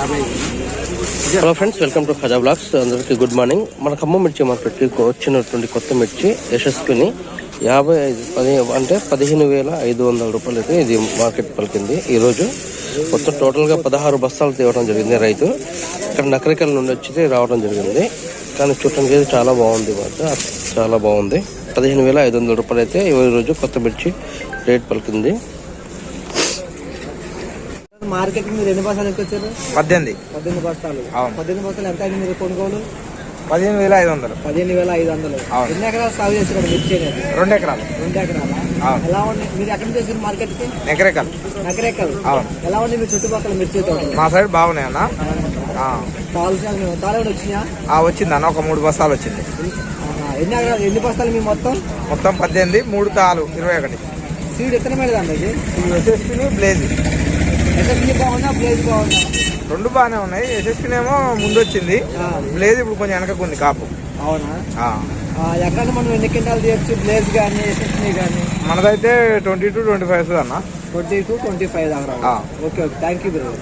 Hello friends welcome to Khaja vlogs. అందరికీ good morning. మన ఖమ్మం మిర్చి మార్కెట్కి వచ్చినటువంటి కొత్త మిర్చి యశస్విని. యాభై ఐదు పది అంటే పదిహేను వేల ఐదు వందల రూపాయలు అయితే ఇది మార్కెట్ పలికింది. ఈరోజు మొత్తం టోటల్గా పదహారు బస్తాలు తేవడం జరిగింది రైతు. ఇక్కడ నకరికల నుండి వచ్చి రావడం జరిగింది. కానీ చూడటానికి అయితే చాలా బాగుంది మాట. చాలా బాగుంది. పదిహేను వేల ఐదు వందల రూపాయలు అయితే ఈ రోజు కొత్త మిర్చి రేట్ పలికింది. మార్కెట్ మీరు ఎన్ని బస్తాలు ఎక్కొచ్చారు పద్దెనిమిది. పద్దెనిమిది బస్తాలు. అవును. పద్దెనిమిది బస్తాలు ఎంత అయింది మీరు కొనుగోలు? పదిహేను వేల ఐదు వందలు. పదిహేను వేల ఐదు వందలు. అవును. ఎన్ని ఎకరాలు సాగు చేశారు మిర్చి అనేది రెండు ఎకరాలు. రెండు ఎకరాల? అవును. ఎలా ఉంది? మీరు ఎక్కడి నుంచి వచ్చారు మార్కెట్కి ఎకరెకలు ఎకరెక్కలు అవును. ఎలా ఉంది మీ చుట్టుపక్కల మిర్చి తోటలు మా సైడ్ బాగున్నాయి అన్న. ఆ. వచ్చినాయా? వచ్చింది అన్న. ఒక మూడు బస్తాలు వచ్చింది. ఆహా. ఎన్ని ఎకరాలు? ఎన్ని బస్తాలు మీ మొత్తం? మొత్తం పద్దెనిమిది మూడు తాలు ఇరవై ఒకటి. సీడ్ ఎత్తన మీద అండి ఇది బ్లేజ్. బాగుందా బాగుందా రెండు బాగానే ఉన్నాయి. ఏమో ముందు వచ్చింది బ్లేజ్ ఇప్పుడు కొంచెం వెనకకు ఉంది కాపు. అవునా? ఎక్కడ మనం ఎన్ని తీయచ్చు? కానీ కానీ మనదైతే ట్వంటీ టు ట్వంటీ ఫైవ్ అన్న. ట్వంటీ టు ట్వంటీ ఫైవ్ ఆ. Okay okay. Thank you brother.